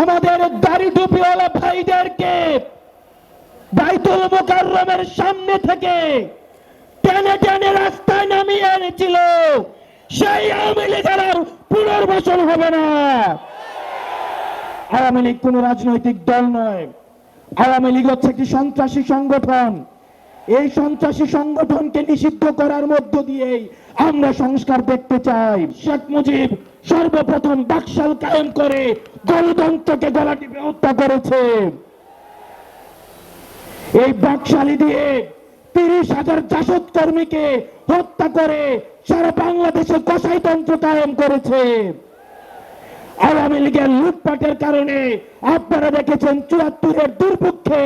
আমাদের দাড়ি টুপিওয়ালা ভাইদেরকে বাইতুল মোকাররমের সামনে থেকে টেনে টেনে রাস্তায় নামিয়ে এনেছিল। সেই আওয়ামী লীগের আর পুনর্বাসন হবে না। আওয়ামী লীগ কোন রাজনৈতিক দল নয়। আওয়ামী লীগ হচ্ছে একটি সন্ত্রাসী সংগঠন। এই সন্ত্রাসী সংগঠনকে নিষিদ্ধ করার মধ্য দিয়েই আমরা সংস্কার দেখতে চাই। শেখ মুজিব সর্বপ্রথম বাকশাল কায়েম করে গণতন্ত্রকে গলা টিপে হত্যা করেছে। এই বাকশালী দিয়ে তিরিশ হাজার জাসদ কর্মীকে হত্যা করে সারা বাংলাদেশে কসাইতন্ত্র কায়েম করেছে। আওয়ামী লীগের লুটপাটের কারণে আপনারা দেখেছেন চুয়াত্তরের দুর্ভিক্ষে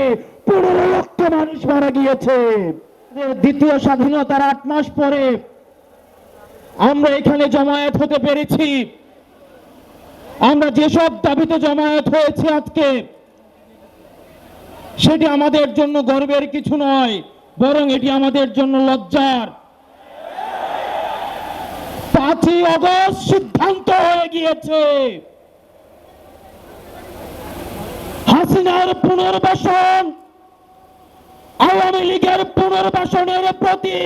পনেরো লক্ষ মানুষ মারা গিয়েছে। দ্বিতীয় স্বাধীনতার আট মাস পরে আমরা এখানে জমায়েত হতে পেরেছি। আমরা যেসব দাবিতে জমায়েত হয়েছে আজকে, সেটি আমাদের জন্য গর্বের কিছু নয়, বরং এটি আমাদের জন্য লজ্জার। পাঁচই অগস্ট সিদ্ধান্ত হয়ে গিয়েছে। হাসিনার পুনর্বাসন। আওয়ামী লীগের পুনর্বাসনের প্রতি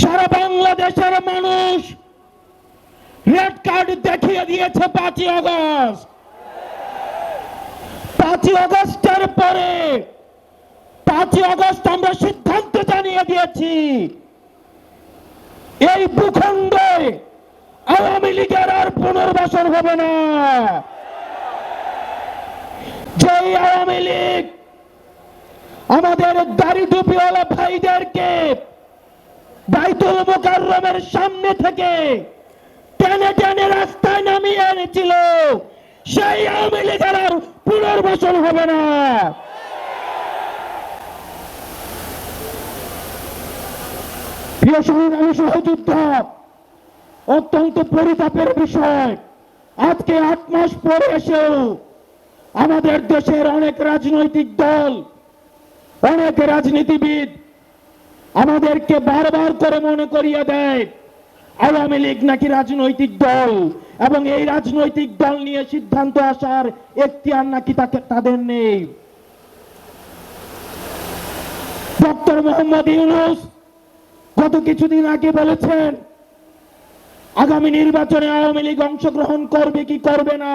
সারা বাংলাদেশের মানুষ রেড কার্ড দেখিয়ে দিয়েছে পাঁচই অগস্ট পাঁচই অগস্টের পরে, পাঁচই অগস্ট আমরা সিদ্ধান্ত জানিয়ে দিয়েছি, এই ভূখণ্ডে আওয়ামী লীগের আর পুনর্বাসন হবে না। যেই আওয়ামী লীগ। আমাদের ভাইদেরকে বাইতুল মোকাররমের সামনে থেকে টেনে টেনে রাস্তায় নামিয়ে এনেছিল। সেই আওয়ামী লীগের আর পুনর্বাসন হবে না। প্রিয় সংগ্রামী অত্যন্ত পরিতাপের বিষয়। আজকে আট মাস পরে এসেও আমাদের দেশের অনেক রাজনৈতিক দল, অনেক রাজনীতিবিদ আমাদেরকে বারবার করে মনে করিয়ে দেয়, আওয়ামী লীগ নাকি রাজনৈতিক দল এবং এই রাজনৈতিক দল নিয়ে সিদ্ধান্ত আসার এখতিয়ার নাকি তাকে তাদের নেই। ডক্টর মোহাম্মদ ইউনুস গত কিছুদিন আগে বলেছেন, আগামী নির্বাচনে আওয়ামী লীগ অংশগ্রহণ করবে কি করবে না?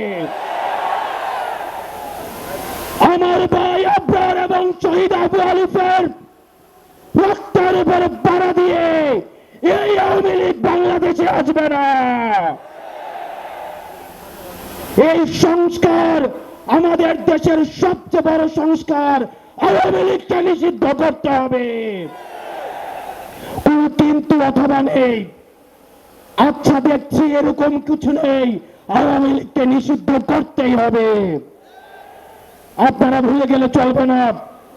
ভাই আব্রার এবং শহীদ আবু আলিফের রক্তের উপরে বাড়া দিয়ে এই আওয়ামী লীগ বাংলাদেশে আসবে না। এই সংস্কার আমাদের দেশের সবচেয়ে বড় সংস্কার, আওয়ামী লীগকে নিষিদ্ধ করতে হবে। কোন কিন্তু অথবা নেই। আচ্ছা দেখছি এরকম কিছু নেই। আওয়ামী লীগকে নিষিদ্ধ করতেই হবে। আপনারা ভুলে গেলে চলবে না।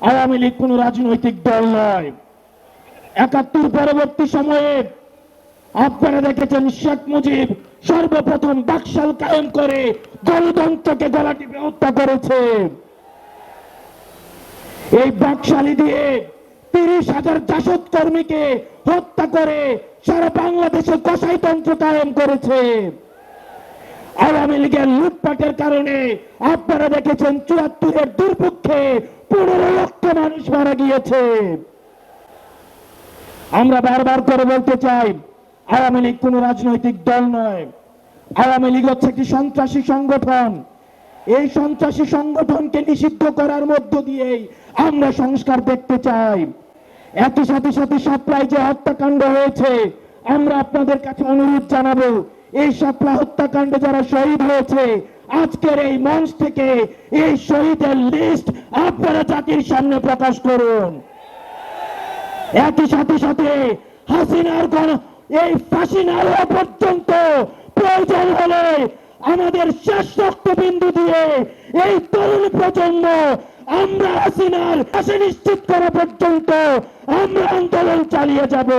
আওয়ামী লীগ কোন রাজনৈতিক দল নয়। একাত্তর পরবর্তী সময়ে আপনারা দেখেছেন শেখ মুজিব সর্বপ্রথম বাকশাল কায়েম করে গণতন্ত্রকে গলা টিপে হত্যা করেছে। এই বাকশালী দিয়ে তিরিশ হাজার জাসদ কর্মীকে হত্যা করে সারা বাংলাদেশে কসাইতন্ত্র কায়েম করেছে। আওয়ামী লীগের লুটপাটের কারণে আপনারা দেখেছেন চুয়াত্তরের দুর্ভিক্ষে পনেরো লক্ষ মানুষ মারা গিয়েছে। আমরা বারবার করে বলতে চাই, আওয়ামী লীগ কোন রাজনৈতিক দল নয়। আওয়ামী লীগ হচ্ছে একটি সন্ত্রাসী সংগঠন। এই সন্ত্রাসী সংগঠনকে নিষিদ্ধ করার মধ্য দিয়েই আমরা সংস্কার দেখতে চাই। একই সাথে সাথে সাপ্লাই যে হত্যাকাণ্ড হয়েছে, আমরা আপনাদের কাছে অনুরোধ জানাব এই সাপ্লা হত্যাকাণ্ডে যারা শহীদ হয়েছে, আজকের এই মঞ্চ থেকে এই শহীদের লিস্ট আপনারা জাতির সামনে প্রকাশ করুন। একই সাথে সাথে হাসিনার এই পর্যন্ত প্রয়োজন হলে আমাদের শেষ রক্তবিন্দু দিয়ে এই তরুণ প্রজন্ম আমরা হাসিনার নিশ্চিত করা পর্যন্ত আমরা আন্দোলন চালিয়ে যাব।